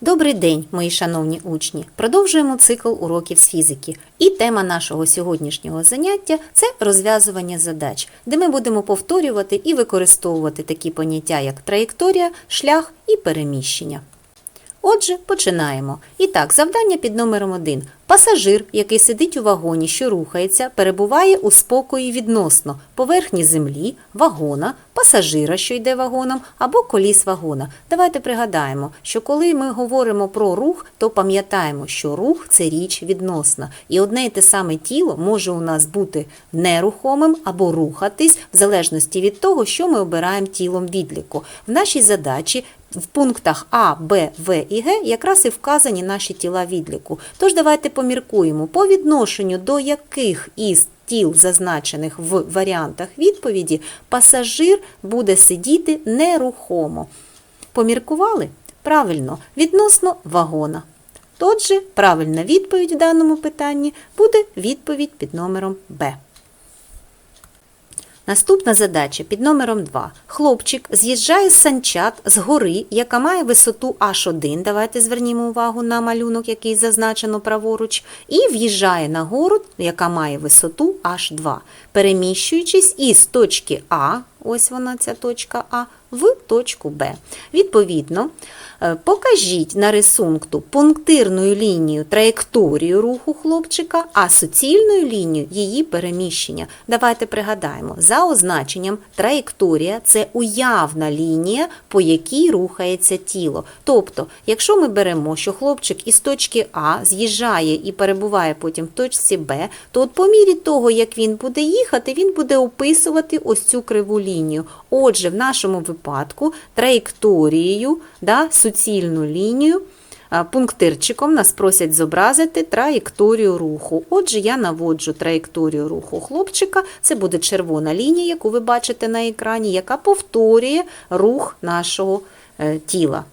Добрий день, мої шановні учні! Продовжуємо цикл уроків з фізики. І тема нашого сьогоднішнього заняття це розв'язування задач, де ми будемо повторювати і використовувати такі поняття, як траєкторія, шлях і переміщення. Отже, починаємо. І так, завдання під номером 1. Пасажир, який сидить у вагоні, що рухається, перебуває у спокої відносно поверхні землі, вагона, пасажира, що йде вагоном, або коліс вагона. Давайте пригадаємо, що коли ми говоримо про рух, то пам'ятаємо, що рух це річ відносна. І одне і те саме тіло може у нас бути нерухомим або рухатись в залежності від того, що ми обираємо тілом відліку. В нашій задачі в пунктах А, Б, В і Г якраз і вказані наші тіла відліку. Тож давайте поміркуємо, по відношенню до яких із тіл, зазначених в варіантах відповіді, пасажир буде сидіти нерухомо. Поміркували? Правильно, відносно вагона. Отже, правильна відповідь в даному питанні буде відповідь під номером Б. Наступна задача під номером 2. Хлопчик з'їжджає з санчат з гори, яка має висоту H1. Давайте звернімо увагу на малюнок, який зазначено праворуч, і в'їжджає на гору, яка має висоту H2, переміщуючись із точки А, ось вона ця точка А, в точку Б. Відповідно, е, покажіть на рисунку пунктирною лінією траєкторію руху хлопчика, а суцільною лінією її переміщення. Давайте пригадаємо, за означенням траєкторія це уявна лінія, по якій рухається тіло. Тобто, якщо ми беремо, що хлопчик із точки А з'їжджає і перебуває потім в точці Б, то от по мірі того, як він буде їхати, він буде описувати ось цю криву лінію. Отже, в нашому випадку траєкторією, да, суцільну лінію, пунктирчиком нас просять зобразити траєкторію руху. Отже, я наводжу траєкторію руху хлопчика. Це буде червона лінія, яку ви бачите на екрані, яка повторює рух нашого е, тіла.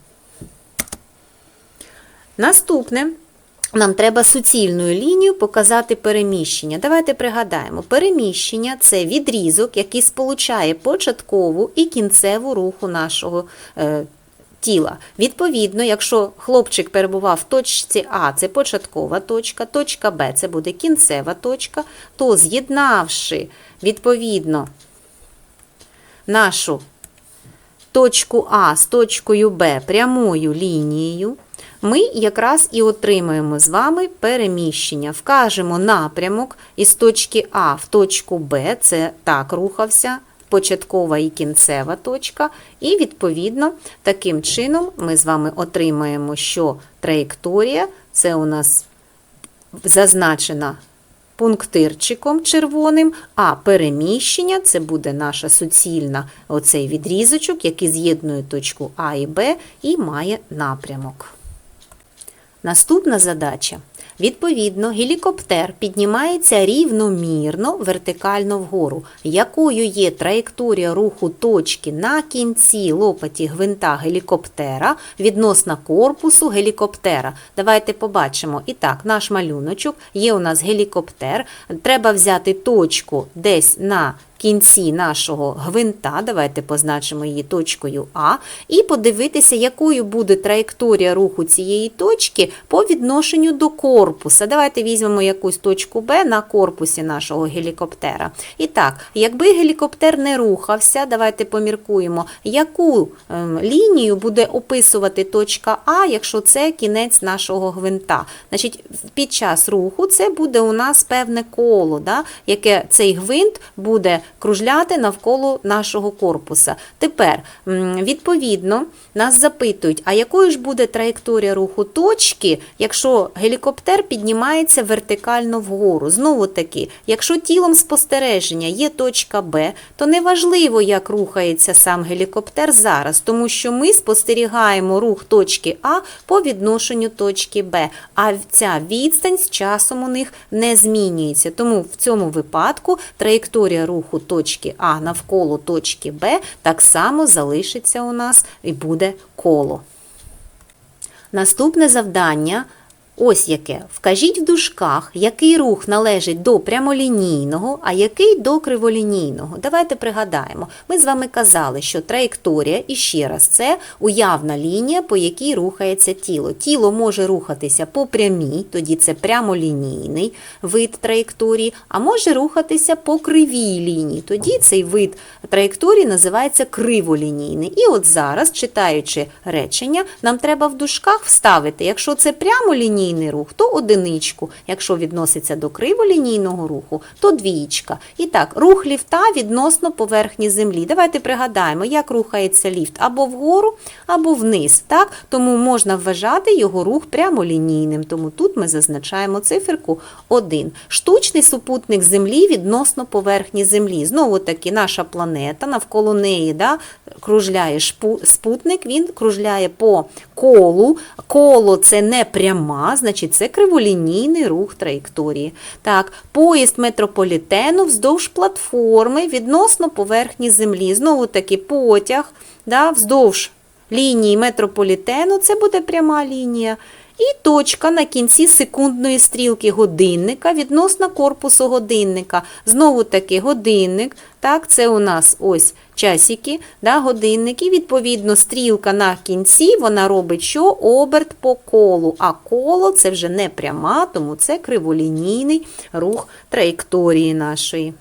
Наступне. Нам треба суцільною лінією показати переміщення. Давайте пригадаємо, переміщення це відрізок, який сполучає початкову і кінцеву руху нашого е, тіла. Відповідно, якщо хлопчик перебував в точці А, це початкова точка, точка Б це буде кінцева точка, то з'єднавши відповідно нашу точку А з точкою Б прямою лінією, ми якраз і отримаємо з вами переміщення. Вкажемо напрямок із точки А в точку Б, це так рухався, початкова і кінцева точка. І, відповідно, таким чином ми з вами отримаємо, що траєкторія це у нас зазначена пунктирчиком червоним, а переміщення це буде наша суцільна оцей відрізочок, який з'єднує точку А і Б і має напрямок. Наступна задача. Відповідно, гелікоптер піднімається рівномірно вертикально вгору, якою є траєкторія руху точки на кінці лопаті гвинта гелікоптера відносно корпусу гелікоптера. Давайте побачимо. І так, наш малюночок є у нас гелікоптер. Треба взяти точку десь на кінці нашого гвинта, давайте позначимо її точкою А, і подивитися, якою буде траєкторія руху цієї точки по відношенню до корпуса. Давайте візьмемо якусь точку Б на корпусі нашого гелікоптера. І так, якби гелікоптер не рухався, давайте поміркуємо, яку ем, лінію буде описувати точка А, якщо це кінець нашого гвинта. Значить, під час руху це буде у нас певне коло, да, яке цей гвинт буде кружляти навколо нашого корпуса. Тепер, відповідно, нас запитують, а якою ж буде траєкторія руху точки, якщо гелікоптер піднімається вертикально вгору. Знову таки, якщо тілом спостереження є точка Б, то неважливо, як рухається сам гелікоптер зараз, тому що ми спостерігаємо рух точки А по відношенню точки Б, а ця відстань з часом у них не змінюється. Тому в цьому випадку траєкторія руху точки А навколо точки Б так само залишиться у нас і буде коло. Наступне завдання Ось яке. Вкажіть в дужках, який рух належить до прямолінійного, а який до криволінійного. Давайте пригадаємо. Ми з вами казали, що траєкторія, і ще раз, це уявна лінія, по якій рухається тіло. Тіло може рухатися по прямій, тоді це прямолінійний вид траєкторії, а може рухатися по кривій лінії. Тоді цей вид траєкторії називається криволінійний. І от зараз, читаючи речення, нам треба в дужках вставити, якщо це прямолінійний рух, то одиничку. Якщо відноситься до криволінійного руху, то двієчка. І так, рух ліфта відносно поверхні землі. Давайте пригадаємо, як рухається ліфт або вгору, або вниз. Так? Тому можна вважати його рух прямолінійним. Тому тут ми зазначаємо циферку 1. Штучний супутник Землі відносно поверхні Землі. Знову таки, наша планета навколо неї да, кружляє спутник, він кружляє по колу. Коло це не пряма, значить це криволінійний рух траєкторії. Так, поїзд метрополітену вздовж платформи відносно поверхні Землі. Знову таки потяг да, вздовж лінії метрополітену, це буде пряма лінія. І точка на кінці секундної стрілки годинника відносно корпусу годинника. Знову таки годинник, так, це у нас ось часики, да, годинники. Відповідно, стрілка на кінці, вона робить що? Оберт по колу. А коло це вже не пряма, тому це криволінійний рух траєкторії нашої.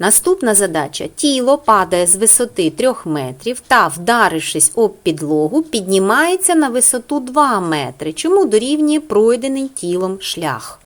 Наступна задача. Тіло падає з висоти 3 метрів та, вдарившись об підлогу, піднімається на висоту 2 метри. Чому дорівнює пройдений тілом шлях?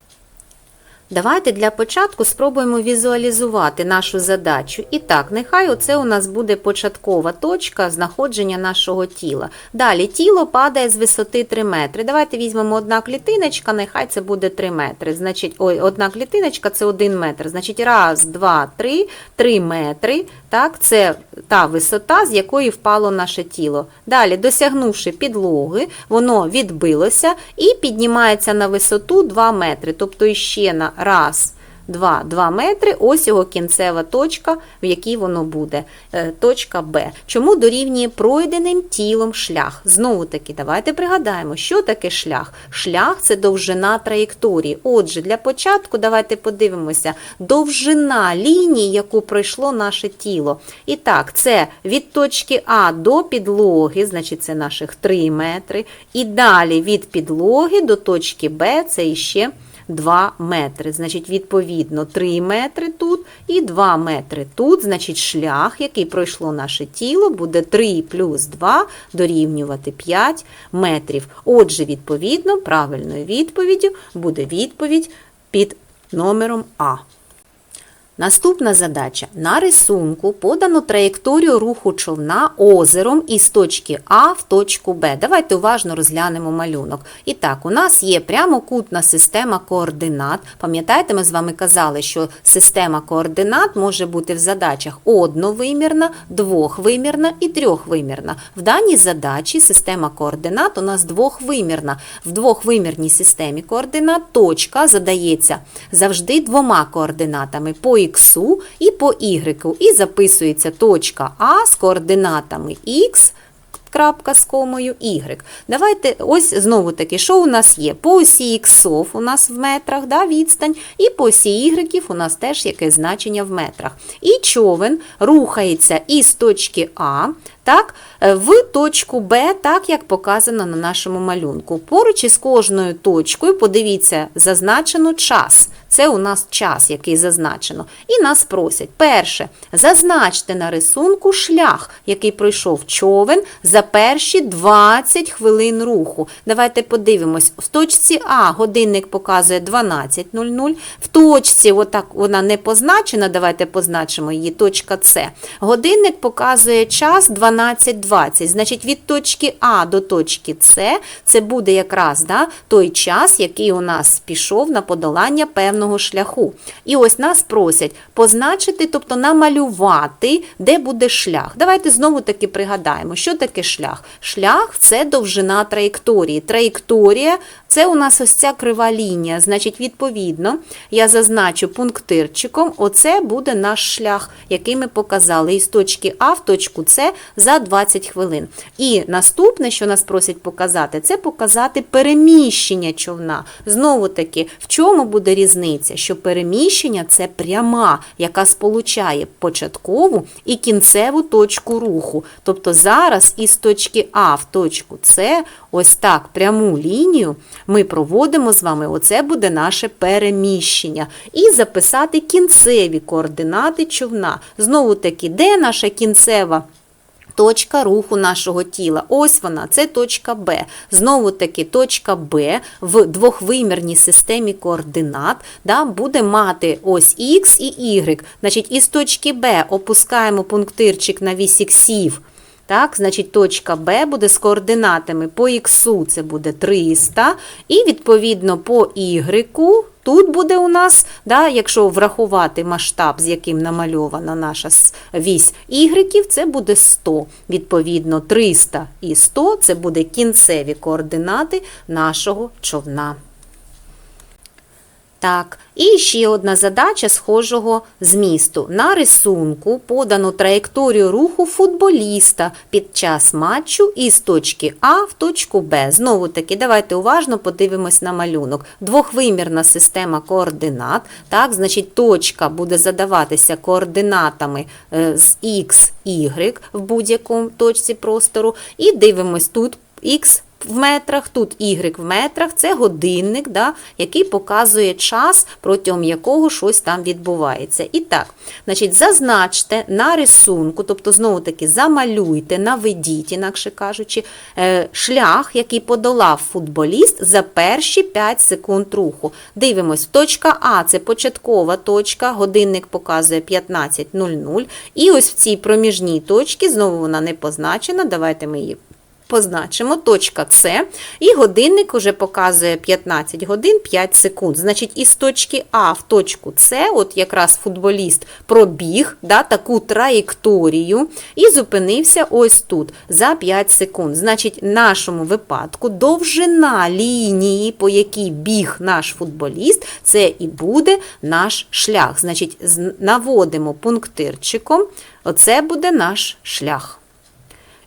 Давайте для початку спробуємо візуалізувати нашу задачу. І так, нехай оце у нас буде початкова точка знаходження нашого тіла. Далі тіло падає з висоти 3 метри. Давайте візьмемо одна клітиночка, нехай це буде 3 метри. Значить, ой, одна клітиночка це 1 метр. Значить, раз, два, три, 3 метри. Так, це та висота, з якої впало наше тіло. Далі, досягнувши підлоги, воно відбилося і піднімається на висоту 2 метри. Тобто іще на раз, два, 2 метри, ось його кінцева точка, в якій воно буде. Е, Точка Б. Чому дорівнює пройденим тілом шлях? Знову таки, давайте пригадаємо, що таке шлях. Шлях це довжина траєкторії. Отже, для початку давайте подивимося, довжина лінії, яку пройшло наше тіло. І так, це від точки А до підлоги, значить це наших 3 метри. І далі від підлоги до точки Б це іще 2 метри. Значить, відповідно, 3 метри тут і 2 метри тут. Значить, шлях, який пройшло наше тіло, буде 3 плюс 2 дорівнювати 5 метрів. Отже, відповідно, правильною відповіддю буде відповідь під номером А. Наступна задача. На рисунку подано траєкторію руху човна озером із точки А в точку Б. Давайте уважно розглянемо малюнок. І так, у нас є прямокутна система координат. Пам'ятаєте, ми з вами казали, що система координат може бути в задачах одновимірна, двохвимірна і трьохвимірна. В даній задачі система координат у нас двохвимірна. В двохвимірній системі координат точка задається завжди двома координатами х і по y. І записується точка А з координатами х. Крапка з комою y. Давайте ось знову таки, що у нас є? По осі іксов у нас в метрах да, відстань, і по осі ігреків у нас теж якесь значення в метрах. І човен рухається із точки А так, в точку Б, так як показано на нашому малюнку. Поруч із кожною точкою, подивіться, зазначено час. Це у нас час, який зазначено. І нас просять, перше, зазначте на рисунку шлях, який пройшов човен за перші 20 хвилин руху. Давайте подивимось, в точці А годинник показує 12.00, в точці, отак вона не позначена, давайте позначимо її, точка С. Годинник показує час 12.20. Значить, від точки А до точки С це буде якраз да, той час, який у нас пішов на подолання певного шляху. І ось нас просять позначити, тобто намалювати, де буде шлях. Давайте знову таки пригадаємо, що таке шлях. Шлях це довжина траєкторії. Траєкторія Це у нас ось ця крива лінія. Значить, відповідно, я зазначу пунктирчиком, оце буде наш шлях, який ми показали із точки А в точку С за 20 хвилин. І наступне, що нас просять показати, це показати переміщення човна. Знову таки, в чому буде різниця? Що переміщення це пряма, яка сполучає початкову і кінцеву точку руху. Тобто зараз із точки А в точку С, ось так пряму лінію ми проводимо з вами, оце буде наше переміщення. І записати кінцеві координати човна. Знову таки, де наша кінцева? Точка руху нашого тіла. Ось вона, це точка Б. Знову таки, точка Б в двохвимірній системі координат да, буде мати ось Х і Y. Значить, із точки Б опускаємо пунктирчик на вісь іксів. Так, значить, точка Б буде з координатами по х це буде 300, і відповідно по y тут буде у нас, да, якщо врахувати масштаб, з яким намальована наша вісь y, це буде 100. Відповідно, 300 і 100 це буде кінцеві координати нашого човна. Так, і ще одна задача схожого змісту. На рисунку подано траєкторію руху футболіста під час матчу із точки А в точку Б. Знову таки, давайте уважно подивимось на малюнок. Двохвимірна система координат. Так, значить, точка буде задаватися координатами е, з X, Y в будь-якому точці простору. І дивимось тут X в метрах, тут Y в метрах, це годинник, да, який показує час, протягом якого щось там відбувається. І так, значить, зазначте на рисунку, тобто, знову таки, замалюйте, наведіть, інакше кажучи, е, шлях, який подолав футболіст за перші 5 секунд руху. Дивимось, точка А це початкова точка, годинник показує 15.00. І ось в цій проміжній точці, знову вона не позначена, давайте ми її позначимо точка С, і годинник вже показує 15 годин 5 секунд. Значить, із точки А в точку С, от якраз футболіст пробіг да, таку траєкторію і зупинився ось тут за 5 секунд. Значить, в нашому випадку довжина лінії, по якій біг наш футболіст, це і буде наш шлях. Значить, наводимо пунктирчиком, оце буде наш шлях.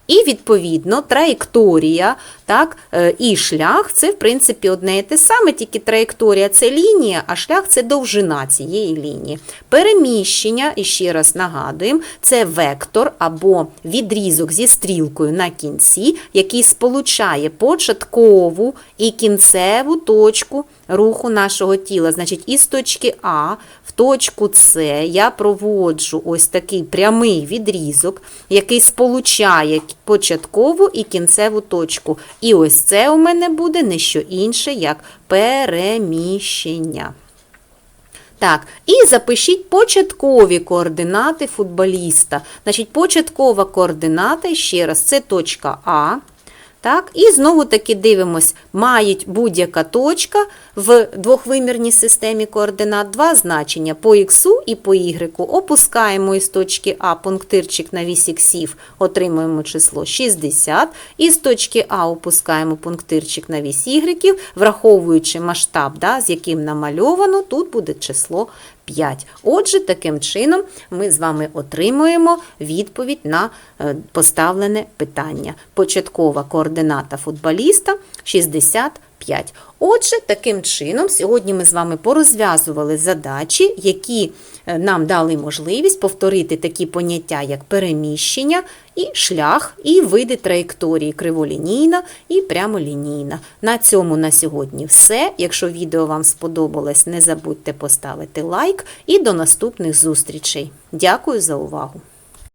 І, відповідно, траєкторія так, е, і шлях це, в принципі, одне і те саме, тільки траєкторія це лінія, а шлях це довжина цієї лінії. Переміщення, і ще раз нагадуємо, це вектор або відрізок зі стрілкою на кінці, який сполучає початкову і кінцеву точку руху нашого тіла. Значить, із точки А точку С я проводжу ось такий прямий відрізок, який сполучає початкову і кінцеву точку. І ось це у мене буде не що інше, як переміщення. Так, і запишіть початкові координати футболіста. Значить, початкова координата, ще раз, це точка А. Так, і знову таки дивимось, мають будь-яка точка в двохвимірній системі координат два значення по х і по y. Опускаємо із точки А пунктирчик на вісь іксів, отримуємо число 60. І з точки А опускаємо пунктирчик на вісь y, враховуючи масштаб, да, з яким намальовано, тут буде число 5. Отже, таким чином ми з вами отримуємо відповідь на е, поставлене питання. Початкова координата футболіста 65. Отже, таким чином, сьогодні ми з вами порозв'язували задачі, які е, нам дали можливість повторити такі поняття, як переміщення, і шлях, і види траєкторії криволінійна і прямолінійна. На цьому на сьогодні все. Якщо відео вам сподобалось, не забудьте поставити лайк і до наступних зустрічей. Дякую за увагу!